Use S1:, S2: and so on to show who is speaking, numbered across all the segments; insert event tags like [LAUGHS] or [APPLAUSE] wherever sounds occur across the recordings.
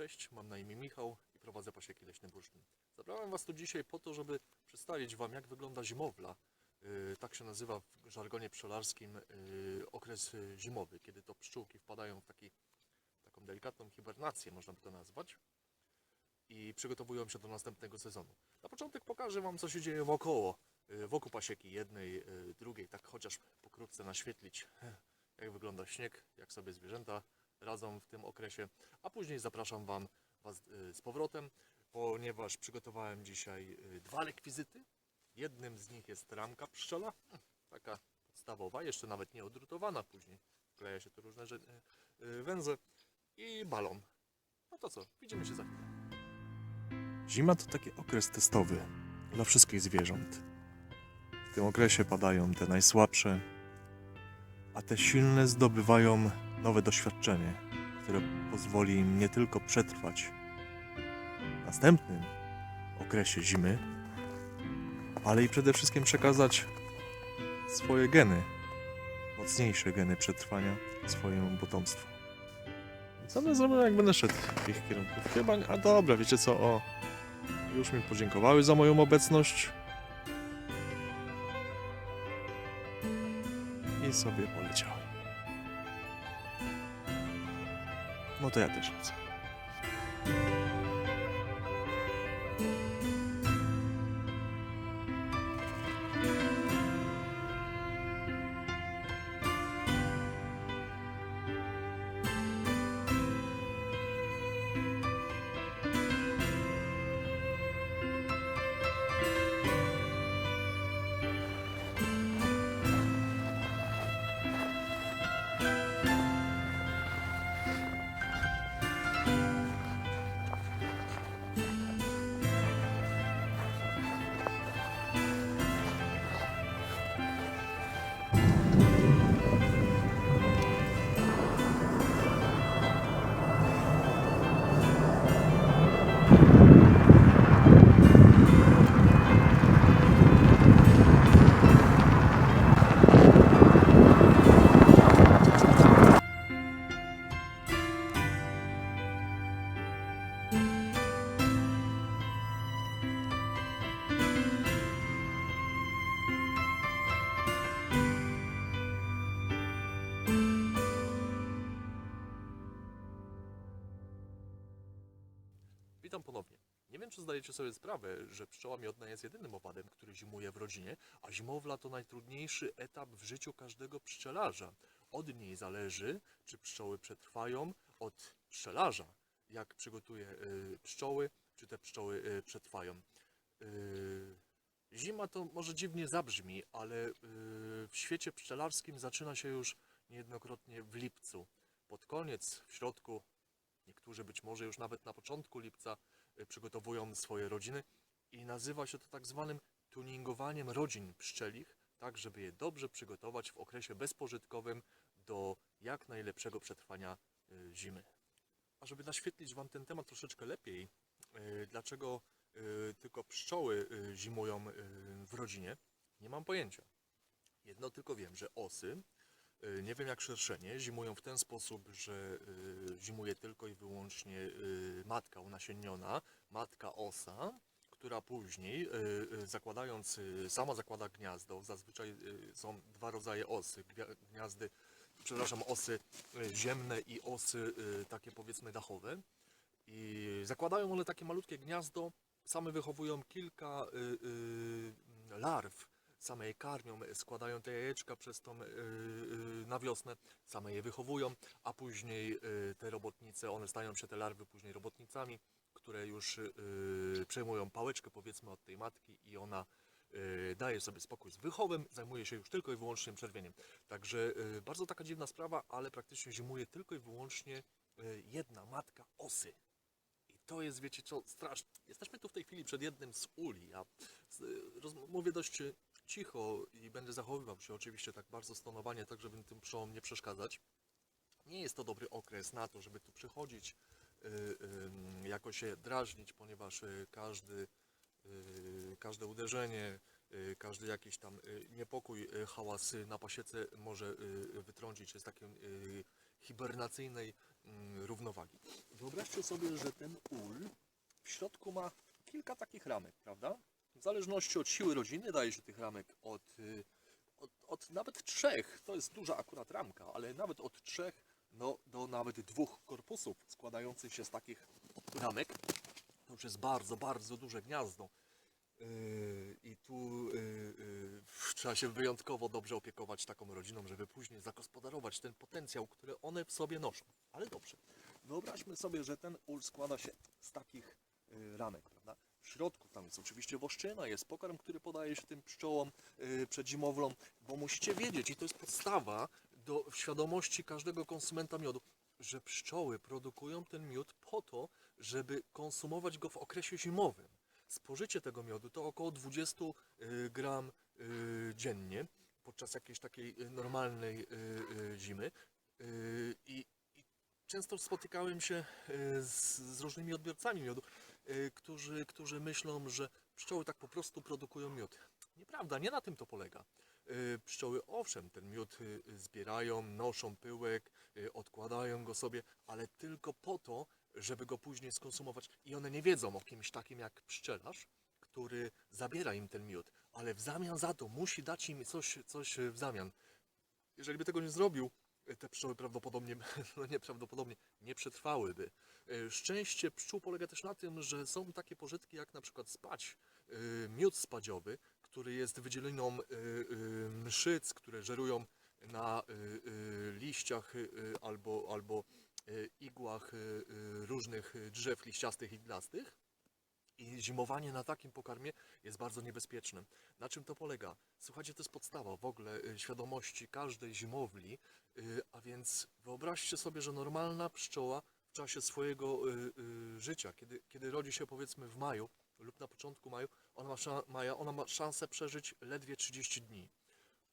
S1: Cześć, mam na imię Michał i prowadzę pasieki leśny bursztyn. Zabrałem Was tu dzisiaj po to, żeby przedstawić Wam, jak wygląda zimowla. Yy, Tak się nazywa w żargonie pszczelarskim yy, okres yy, zimowy, kiedy to pszczółki wpadają w taki, taką delikatną hibernację, można by to nazwać, i przygotowują się do następnego sezonu. Na początek pokażę Wam, co się dzieje wokoło, wokół pasieki jednej, drugiej, tak chociaż pokrótce naświetlić, [LAUGHS] jak wygląda śnieg, jak sobie zwierzęta radzą w tym okresie, a później zapraszam Wam Was y, z powrotem, ponieważ przygotowałem dzisiaj y, dwa rekwizyty. Jednym z nich jest ramka pszczola, hmm, taka podstawowa, jeszcze nawet nie odrutowana, później kleja się tu różne y, węże i balon. No to co, widzimy się za chwilę. Zima to taki okres testowy dla wszystkich zwierząt. W tym okresie padają te najsłabsze, a te silne zdobywają nowe doświadczenie, które pozwoli im nie tylko przetrwać w następnym okresie zimy, ale i przede wszystkim przekazać swoje geny, mocniejsze geny przetrwania swojemu potomstwu. Co my zrobimy, jak będę szedł w ich kierunku? Chyba. A dobra, wiecie co? O, już mi podziękowały za moją obecność. I sobie poleciały. No to ja też chcę. Wiem, czy zdajecie sobie sprawę, że pszczoła miodna jest jedynym owadem, który zimuje w rodzinie, a zimowla to najtrudniejszy etap w życiu każdego pszczelarza. Od niej zależy, czy pszczoły przetrwają, od pszczelarza, jak przygotuje y, pszczoły, czy te pszczoły y, przetrwają. Y, Zima to może dziwnie zabrzmi, ale w świecie pszczelarskim zaczyna się już niejednokrotnie w lipcu. Pod koniec, w środku, niektórzy być może już nawet na początku lipca przygotowują swoje rodziny i nazywa się to tak zwanym tuningowaniem rodzin pszczelich, tak żeby je dobrze przygotować w okresie bezpożytkowym do jak najlepszego przetrwania y, zimy. A żeby naświetlić Wam ten temat troszeczkę lepiej, y, dlaczego y, tylko pszczoły y, zimują y, w rodzinie, nie mam pojęcia. Jedno tylko wiem, że osy, y, nie wiem jak szerszenie, zimują w ten sposób, że y, zimuje tylko i wyłącznie y, matka unasienniona, matka osa, która później, y, y, zakładając, y, sama zakłada gniazdo, zazwyczaj y, są dwa rodzaje osy, gniazdy, przepraszam, osy y, ziemne i osy y, takie powiedzmy dachowe. I zakładają one takie malutkie gniazdo, same wychowują kilka y, y, larw, same je karmią, składają te jajeczka przez tą y, y, na wiosnę, same je wychowują, a później te robotnice, one stają się te larwy później robotnicami, które już przejmują pałeczkę powiedzmy od tej matki i ona daje sobie spokój z wychowem, zajmuje się już tylko i wyłącznie czerwieniem. Także bardzo taka dziwna sprawa, ale praktycznie zimuje tylko i wyłącznie jedna matka osy. I to jest, wiecie co, straszne. Jesteśmy tu w tej chwili przed jednym z uli. Ja mówię dość cicho i będę zachowywał się oczywiście tak bardzo stonowanie, tak żeby tym pszczołom nie przeszkadzać. Nie jest to dobry okres na to, żeby tu przychodzić, y, ym, jakoś się drażnić, ponieważ y, każdy, y, każde uderzenie, każdy jakiś tam niepokój, hałas na pasiece może wytrącić się z takim y, hibernacyjnej mm, równowagi. Wyobraźcie sobie, że ten ul w środku ma kilka takich ramek, prawda? W zależności od siły rodziny daje się tych ramek od, y, od, od nawet trzech, to jest duża akurat ramka, ale nawet od trzech no, do nawet dwóch korpusów składających się z takich ramek. To już jest bardzo, bardzo duże gniazdo. Yy, I tu yy, trzeba się wyjątkowo dobrze opiekować taką rodziną, żeby później zagospodarować ten potencjał, który one w sobie noszą. Ale dobrze, wyobraźmy sobie, że ten ul składa się z takich ramek, prawda? Środku tam jest oczywiście woszczyna, jest pokarm, który podaje się tym pszczołom yy, przed zimowlą, bo musicie wiedzieć, i to jest podstawa do świadomości każdego konsumenta miodu, że pszczoły produkują ten miód po to, żeby konsumować go w okresie zimowym. Spożycie tego miodu to około 20 y, gram y, dziennie podczas jakiejś takiej y, normalnej zimy. I, często spotykałem się z, różnymi odbiorcami miodu, którzy, którzy myślą, że pszczoły tak po prostu produkują miód. Nieprawda, nie na tym to polega. Y, Pszczoły owszem, ten miód y, y, zbierają, noszą pyłek, y, odkładają go sobie, ale tylko po to, żeby go później skonsumować. I one nie wiedzą o kimś takim jak pszczelarz, który zabiera im ten miód, ale w zamian za to musi dać im coś, coś y, w zamian. Jeżeli by tego nie zrobił, y, te pszczoły prawdopodobnie, [LAUGHS] no nieprawdopodobnie, nie przetrwałyby. Y, Szczęście pszczół polega też na tym, że są takie pożytki jak na przykład spać, y, miód spadziowy, który jest wydzieliną y, mszyc, które żerują na liściach albo, albo igłach różnych drzew liściastych i iglastych. I zimowanie na takim pokarmie jest bardzo niebezpieczne. Na czym to polega? Słuchajcie, to jest podstawa w ogóle y, świadomości każdej zimowli, y, a więc wyobraźcie sobie, że normalna pszczoła w czasie swojego y, życia, kiedy, kiedy rodzi się powiedzmy w maju lub na początku maju, ona ma, maja, ona ma szansę przeżyć ledwie 30 dni.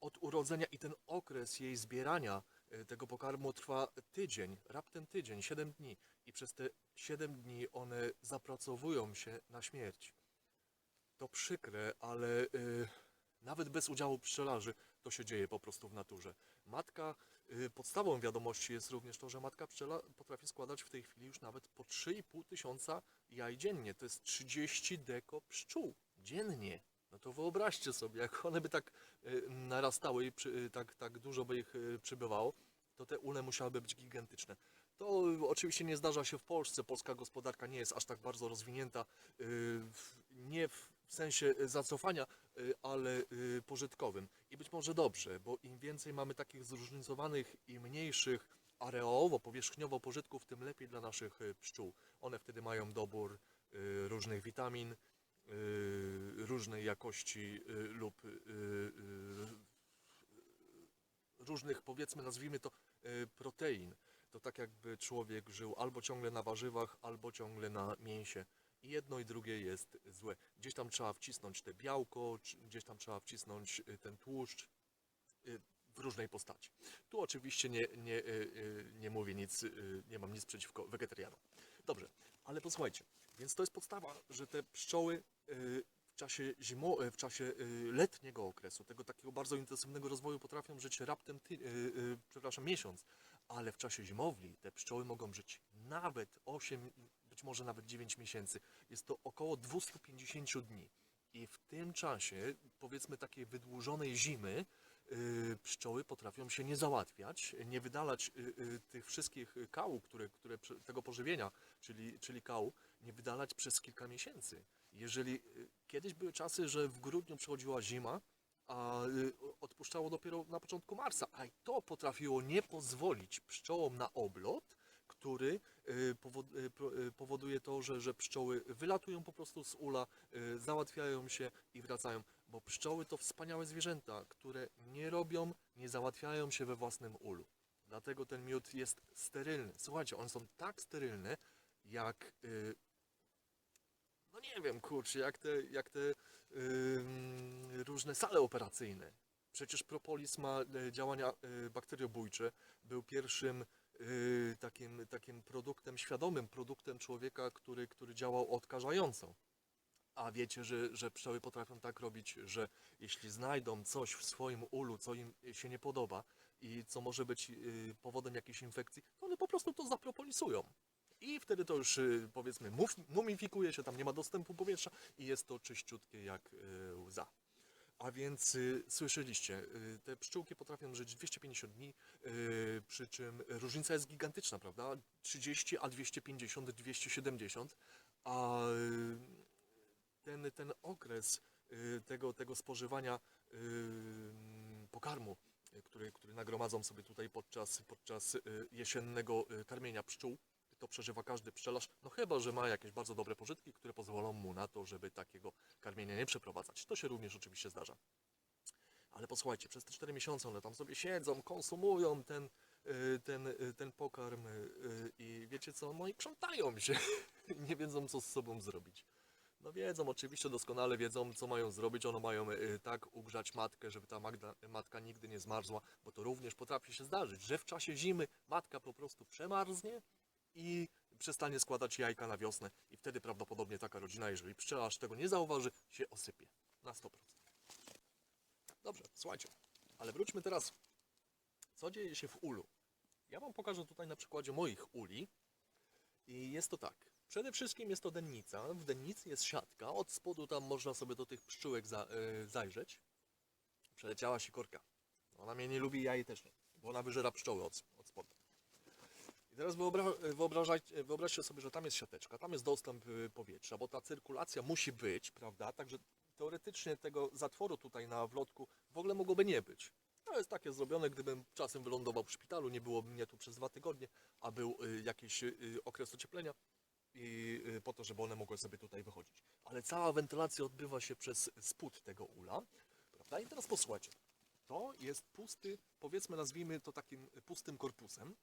S1: Od urodzenia i ten okres jej zbierania tego pokarmu trwa tydzień, raptem tydzień, 7 dni. I przez te 7 dni one zapracowują się na śmierć. To przykre, ale y, nawet bez udziału pszczelarzy to się dzieje po prostu w naturze. Matka, y, podstawą wiadomości jest również to, że matka pszczela potrafi składać w tej chwili już nawet po 3,5 tysiąca jaj dziennie. To jest 30 deko pszczół dziennie. No to wyobraźcie sobie, jak one by tak y, narastały i y, tak, tak dużo by ich y, przybywało, to te ule musiałyby być gigantyczne. To oczywiście nie zdarza się w Polsce. Polska gospodarka nie jest aż tak bardzo rozwinięta. Nie w sensie zacofania, ale pożytkowym. I być może dobrze, bo im więcej mamy takich zróżnicowanych i mniejszych areowo, powierzchniowo pożytków, tym lepiej dla naszych pszczół. One wtedy mają dobór różnych witamin, różnej jakości y, lub y, y, różnych, powiedzmy, nazwijmy to, y, protein. To tak jakby człowiek żył albo ciągle na warzywach, albo ciągle na mięsie. I jedno i drugie jest złe. Gdzieś tam trzeba wcisnąć te białko, gdzieś tam trzeba wcisnąć y, ten tłuszcz y, w różnej postaci. Tu oczywiście nie, nie, y, y, nie mówię nic, y, nie mam nic przeciwko wegetarianom. Dobrze, ale posłuchajcie, więc to jest podstawa, że te pszczoły y, w czasie, zimo, y, w czasie y, letniego okresu, tego takiego bardzo intensywnego rozwoju potrafią żyć raptem, ty, przepraszam, miesiąc, ale w czasie zimowli te pszczoły mogą żyć nawet 8, być może nawet 9 miesięcy. Jest to około 250 dni. I w tym czasie, powiedzmy takiej wydłużonej zimy, pszczoły potrafią się nie załatwiać, nie wydalać y, y, tych wszystkich kału, które, które tego pożywienia, czyli, czyli kału, nie wydalać przez kilka miesięcy. Jeżeli y, kiedyś były czasy, że w grudniu przychodziła zima, a y, odpuszczało dopiero na początku marca, a i to potrafiło nie pozwolić pszczołom na oblot, który y, y, y, powoduje to, że, że pszczoły wylatują po prostu z ula, załatwiają się i wracają, bo pszczoły to wspaniałe zwierzęta, które nie robią, nie załatwiają się we własnym ulu. Dlatego ten miód jest sterylny. Słuchajcie, one są tak sterylne, jak no nie wiem, kurczę, jak te, jak te różne sale operacyjne. Przecież propolis ma działania bakteriobójcze. Był pierwszym takim, takim produktem, świadomym produktem człowieka, który, który działał odkażająco. A wiecie, że, że pszczoły potrafią tak robić, że jeśli znajdą coś w swoim ulu, co im się nie podoba i co może być y, powodem jakiejś infekcji, to one po prostu to zapropolisują. I wtedy to już y, powiedzmy mumifikuje się, tam nie ma dostępu powietrza i jest to czyściutkie jak y, łza. A więc y, słyszeliście, y, te pszczółki potrafią żyć 250 dni, y, przy czym różnica jest gigantyczna, prawda? 30, a 250, 270, a ten, ten okres tego, tego spożywania pokarmu, który, który nagromadzą sobie tutaj podczas, podczas jesiennego karmienia pszczół, to przeżywa każdy pszczelarz, no chyba, że ma jakieś bardzo dobre pożytki, które pozwolą mu na to, żeby takiego karmienia nie przeprowadzać. To się również oczywiście zdarza. Ale posłuchajcie, przez te 4 miesiące one tam sobie siedzą, konsumują ten, y, ten, y, ten pokarm y, i wiecie co, no i krzątają się. [LAUGHS] nie wiedzą, co z sobą zrobić. No wiedzą, oczywiście doskonale wiedzą, co mają zrobić. One mają tak ugrzać matkę, żeby ta magda, matka nigdy nie zmarzła, bo to również potrafi się zdarzyć, że w czasie zimy matka po prostu przemarznie i przestanie składać jajka na wiosnę i wtedy prawdopodobnie taka rodzina, jeżeli pszczelarz tego nie zauważy, się osypie na 100%. Dobrze, słuchajcie, ale wróćmy teraz, co dzieje się w ulu. Ja Wam pokażę tutaj na przykładzie moich uli i jest to tak. Przede wszystkim jest to dennica. W dennicy jest siatka. Od spodu tam można sobie do tych pszczółek za, e, zajrzeć. Przeleciała sikorka. Ona mnie nie lubi, ja jej też nie, bo ona wyżera pszczoły od spodu. Teraz wyobra wyobrażajcie, wyobraźcie sobie, że tam jest siateczka, tam jest dostęp y, powietrza, bo ta cyrkulacja musi być, prawda? Także teoretycznie tego zatworu tutaj na wlotku w ogóle mogłoby nie być. To jest takie zrobione, gdybym czasem wylądował w szpitalu, nie było mnie tu przez dwa tygodnie, a był y, jakiś y, okres ocieplenia i po to, żeby one mogły sobie tutaj wychodzić. Ale cała wentylacja odbywa się przez spód tego ula, prawda? I teraz posłuchajcie. To jest pusty, powiedzmy nazwijmy to takim pustym korpusem.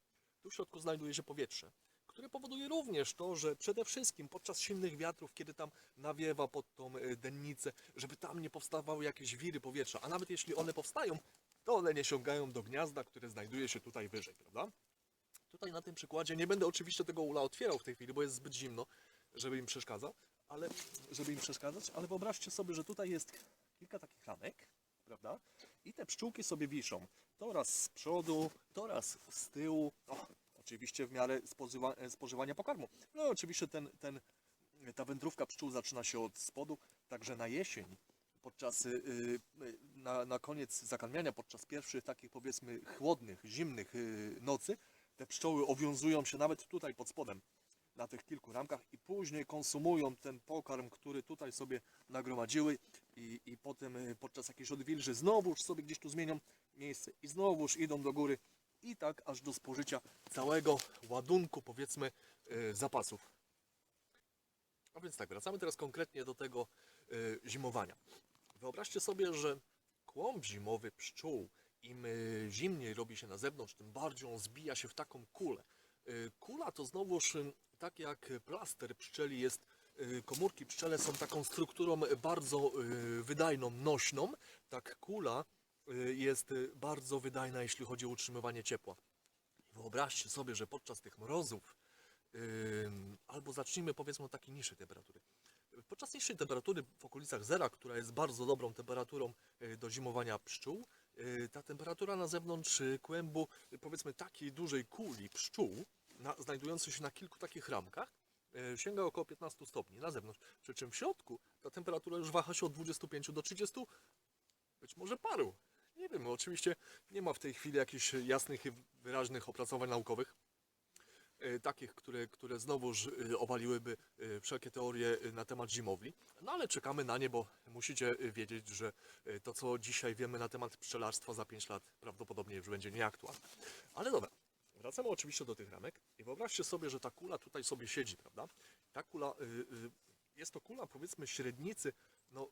S1: Tu w środku znajduje się powietrze, które powoduje również to, że przede wszystkim podczas silnych wiatrów, kiedy tam nawiewa pod tą e, dennicę, żeby tam nie powstawały jakieś wiry powietrza, a nawet jeśli one powstają, to one nie sięgają do gniazda, które znajduje się tutaj wyżej, prawda? Tutaj na tym przykładzie nie będę oczywiście tego ula otwierał w tej chwili, bo jest zbyt zimno, żeby im przeszkadzał, ale żeby im przeszkadzać, ale wyobraźcie sobie, że tutaj jest kilka takich ramek, prawda? I te pszczółki sobie wiszą. To raz z przodu, to raz z tyłu. O, oczywiście w miarę spożywa, e, spożywania pokarmu. No oczywiście ten, ten, ta wędrówka pszczół zaczyna się od spodu, także na jesień, podczas, y, y, na, na koniec zakarmiania, podczas pierwszych takich powiedzmy chłodnych, zimnych y, nocy, te pszczoły owiązują się nawet tutaj pod spodem na tych kilku ramkach i później konsumują ten pokarm, który tutaj sobie nagromadziły i, i potem y, podczas jakiejś odwilży znowuż sobie gdzieś tu zmienią miejsce i znowuż idą do góry i tak aż do spożycia całego ładunku powiedzmy y, zapasów. A więc tak, wracamy teraz konkretnie do tego y, zimowania. Wyobraźcie sobie, że kłąb zimowy pszczół, im zimniej robi się na zewnątrz, tym bardziej on zbija się w taką kulę. Kula to znowuż tak jak plaster pszczeli jest, y, komórki pszczele są taką strukturą bardzo y, wydajną, nośną, tak kula y, jest bardzo wydajna, jeśli chodzi o utrzymywanie ciepła. Wyobraźcie sobie, że podczas tych mrozów, albo zacznijmy powiedzmy od takiej niższej temperatury. Podczas niższej temperatury w okolicach zera, która jest bardzo dobrą temperaturą do zimowania pszczół, ta temperatura na zewnątrz kłębu, powiedzmy takiej dużej kuli pszczół, na, znajdującej się na kilku takich ramkach, y, sięga około 15 stopni na zewnątrz. Przy czym w środku ta temperatura już waha się od 25 do 30, być może paru. Nie wiem, oczywiście nie ma w tej chwili jakichś jasnych i wyraźnych opracowań naukowych, e, takich, które, które znowuż e, obaliłyby e, wszelkie teorie e, na temat zimowli. No ale czekamy na nie, bo musicie e, wiedzieć, że e, to, co dzisiaj wiemy na temat pszczelarstwa za 5 lat prawdopodobnie już będzie nieaktualne. Ale dobra, wracamy oczywiście do tych ramek i wyobraźcie sobie, że ta kula tutaj sobie siedzi, prawda? Ta kula, y, y, jest to kula powiedzmy średnicy, no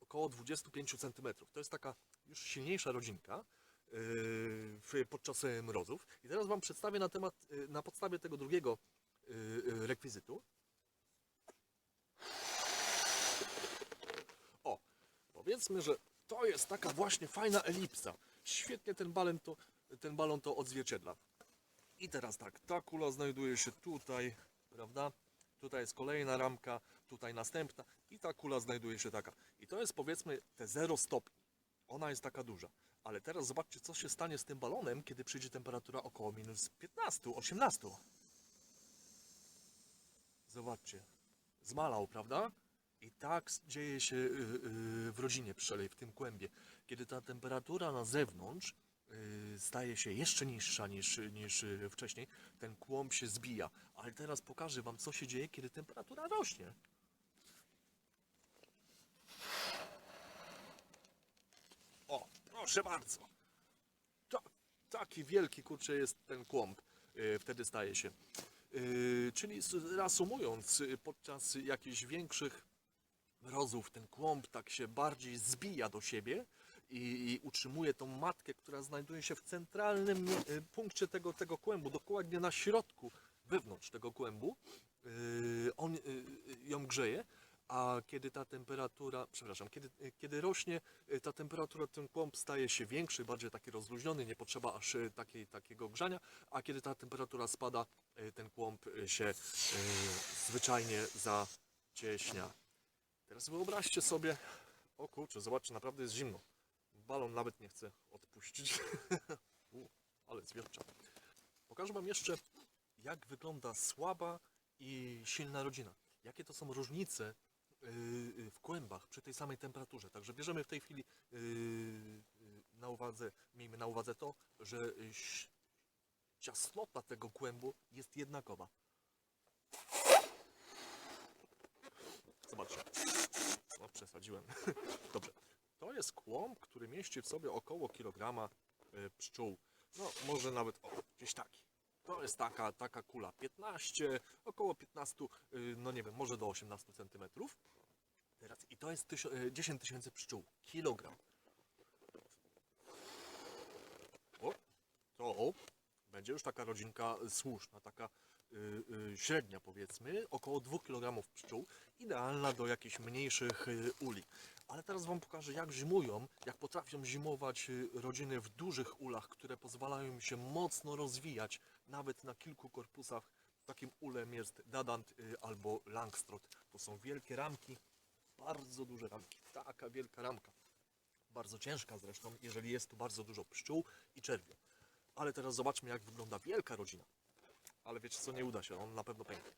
S1: około 25 cm. To jest taka już silniejsza rodzinka w- podczas mrozów. I teraz Wam przedstawię na temat, y, na podstawie tego drugiego y, y, rekwizytu. O, powiedzmy, że to jest taka właśnie fajna elipsa. Świetnie ten balon to, ten balon to odzwierciedla. I teraz tak, ta kula znajduje się tutaj, prawda? tutaj jest kolejna ramka, tutaj następna i ta kula znajduje się taka. I to jest powiedzmy te 0 stopni. Ona jest taka duża. Ale teraz zobaczcie, co się stanie z tym balonem, kiedy przyjdzie temperatura około minus 15, 18. Zobaczcie. Zmalał, prawda? I tak dzieje się y, y, w rodzinie pszczelej, w tym kłębie. Kiedy ta temperatura na zewnątrz staje się jeszcze niższa niż, niż y, wcześniej, ten kłąb się zbija. Ale teraz pokażę Wam, co się dzieje, kiedy temperatura rośnie. O, proszę bardzo. Ta, taki wielki, kurczę, jest ten kłąb. y, Wtedy staje się. Y, Czyli reasumując, y, podczas jakichś większych mrozów ten kłąb tak się bardziej zbija do siebie i, i utrzymuje tą matkę, która znajduje się w centralnym y, punkcie tego, tego kłębu, dokładnie na środku, wewnątrz tego kłębu. Y, On y, ją grzeje, a kiedy ta temperatura, przepraszam, kiedy, kiedy rośnie ta temperatura, ten kłąb staje się większy, bardziej taki rozluźniony, nie potrzeba aż takiej, takiego grzania, a kiedy ta temperatura spada, ten kłąb się zwyczajnie zacieśnia. Teraz wyobraźcie sobie, o kurczę, zobaczcie, naprawdę jest zimno. Balon nawet nie chce odpuścić. [LAUGHS] U, ale zwiercza. Pokażę Wam jeszcze, jak wygląda słaba i silna rodzina. Jakie to są różnice yy, yy, w kłębach przy tej samej temperaturze. Także bierzemy w tej chwili yy, na uwadze, miejmy na uwadze to, że ciasnota tego kłębu jest jednakowa. Zobaczcie. No, przesadziłem. [LAUGHS] Dobrze. Jest kłąb, który mieści w sobie około kilograma y, pszczół. No, może nawet o, gdzieś taki. To jest taka, taka kula 15, około 15, y, no nie wiem, może do 18 centymetrów. Teraz i to jest tysio, y, 10 tysięcy pszczół. Kilogram. O, to będzie już taka rodzinka słuszna, taka y, y, średnia powiedzmy, około 2 kg pszczół, idealna do jakichś mniejszych uli. Ale teraz Wam pokażę jak zimują, jak potrafią zimować y, rodziny w dużych ulach, które pozwalają im się mocno rozwijać, nawet na kilku korpusach. Takim ulem jest Dadant y, albo Langstrot. To są wielkie ramki, bardzo duże ramki, taka wielka ramka. Bardzo ciężka zresztą, jeżeli jest tu bardzo dużo pszczół i czerwiu. Ale teraz zobaczmy, jak wygląda wielka rodzina. Ale wiecie co, nie uda się, on na pewno pęknie.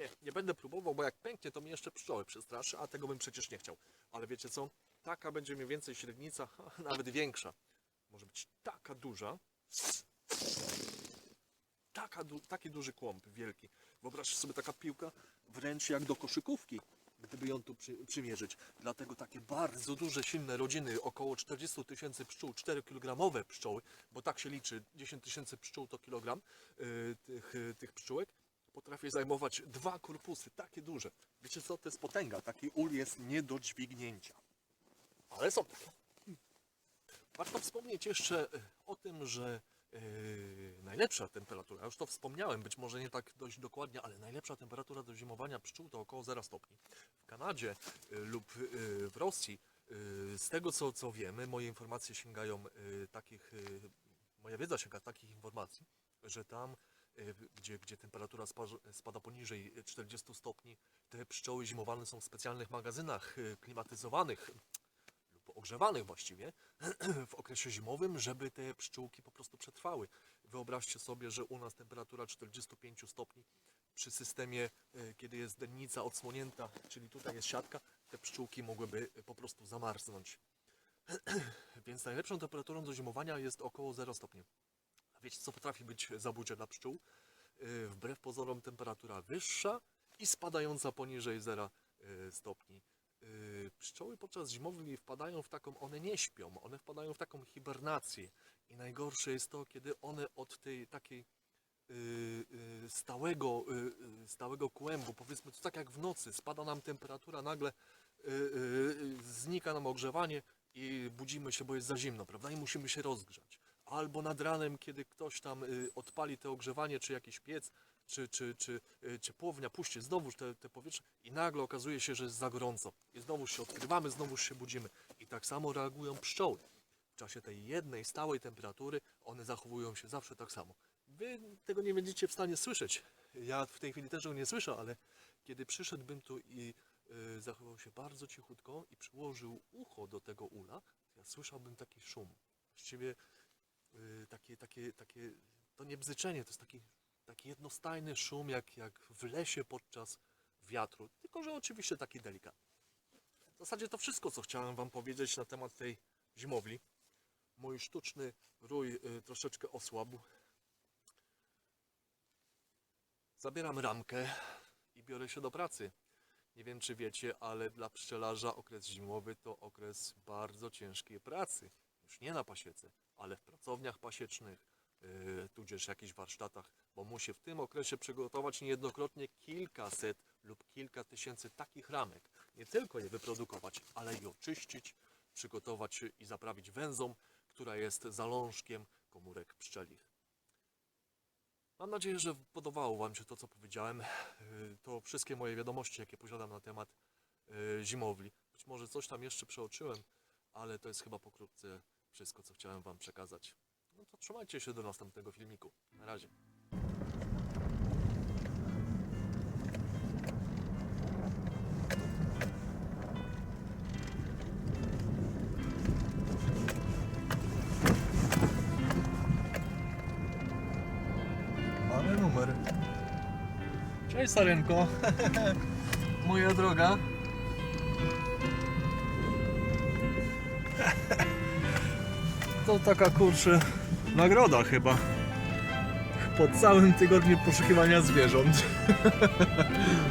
S1: Nie, nie będę próbował, bo jak pęknie, to mi jeszcze pszczoły przestraszy, a tego bym przecież nie chciał. Ale wiecie co, taka będzie mniej więcej średnica, [LAUGHS] nawet większa. Może być taka duża. Taka, du- taki duży kłąb, wielki. Wyobraźcie sobie taka piłka, wręcz jak do koszykówki, gdyby ją tu przy, przymierzyć. Dlatego takie bardzo duże, silne rodziny, około 40 tysięcy pszczół, 4-kilogramowe pszczoły, bo tak się liczy, 10 tysięcy pszczół to kilogram y, tych, y, tych pszczółek, potrafię zajmować dwa korpusy, takie duże. Wiecie co, to jest potęga, taki ul jest nie do dźwignięcia. Ale są takie. Warto wspomnieć jeszcze y, o tym, że yy, najlepsza temperatura, już to wspomniałem, być może nie tak dość dokładnie, ale najlepsza temperatura do zimowania pszczół to około 0 stopni. W Kanadzie y, lub y, w Rosji, y, z tego co, co wiemy, moje informacje sięgają y, takich, y, moja wiedza sięga takich informacji, że tam, gdzie, gdzie temperatura spa- spada poniżej 40 stopni, te pszczoły zimowane są w specjalnych magazynach y, klimatyzowanych lub ogrzewanych właściwie [CLEARS THROAT] w okresie zimowym, żeby te pszczółki po prostu przetrwały. Wyobraźcie sobie, że u nas temperatura 45 stopni przy systemie, y, kiedy jest dennica odsłonięta, czyli tutaj jest siatka, te pszczółki mogłyby po prostu zamarznąć. [CLEARS THROAT] Więc najlepszą temperaturą do zimowania jest około 0 stopni. Wiecie, co potrafi być zabójcze dla pszczół? Y, Wbrew pozorom temperatura wyższa i spadająca poniżej 0 y, stopni. Y, Pszczoły podczas zimowy wpadają w taką, one nie śpią, one wpadają w taką hibernację. I najgorsze jest to, kiedy one od tej takiej stałego, stałego kłębu, powiedzmy to tak jak w nocy, spada nam temperatura, nagle znika nam ogrzewanie i budzimy się, bo jest za zimno, prawda? I musimy się rozgrzać. Albo nad ranem, kiedy ktoś tam y, odpali to ogrzewanie, czy jakiś piec, czy, czy, czy y, ciepłownia, puści znowuż te, te powietrze i nagle okazuje się, że jest za gorąco. I znowuż się odkrywamy, znowuż się budzimy. I tak samo reagują pszczoły. W czasie tej jednej stałej temperatury one zachowują się zawsze tak samo. Wy tego nie będziecie w stanie słyszeć, ja w tej chwili też go nie słyszę, ale kiedy przyszedłbym tu i y, zachował się bardzo cichutko i przyłożył ucho do tego ula, ja słyszałbym taki szum. Właściwie takie, takie, takie, to nie bzyczenie, to jest taki, taki jednostajny szum, jak, jak w lesie podczas wiatru, tylko że oczywiście taki delikatny. W zasadzie to wszystko, co chciałem Wam powiedzieć na temat tej zimowli. Mój sztuczny rój y, troszeczkę osłabł. Zabieram ramkę i biorę się do pracy. Nie wiem, czy wiecie, ale dla pszczelarza okres zimowy to okres bardzo ciężkiej pracy. Już nie na pasiece, ale w pracowniach pasiecznych, yy, tudzież jakichś warsztatach, bo musi w tym okresie przygotować niejednokrotnie kilkaset lub kilka tysięcy takich ramek. Nie tylko je wyprodukować, ale i oczyścić, przygotować i zaprawić węzą, która jest zalążkiem komórek pszczelich. Mam nadzieję, że podobało Wam się to, co powiedziałem. Yy, To wszystkie moje wiadomości, jakie posiadam na temat yy, zimowli. Być może coś tam jeszcze przeoczyłem, ale to jest chyba pokrótce wszystko, co chciałem Wam przekazać. No to trzymajcie się do następnego filmiku. Na razie. Mamy numer. Cześć Sarenko. [LAUGHS] Moja droga. To taka kurczę nagroda chyba. Po całym tygodniu poszukiwania zwierząt. [LAUGHS]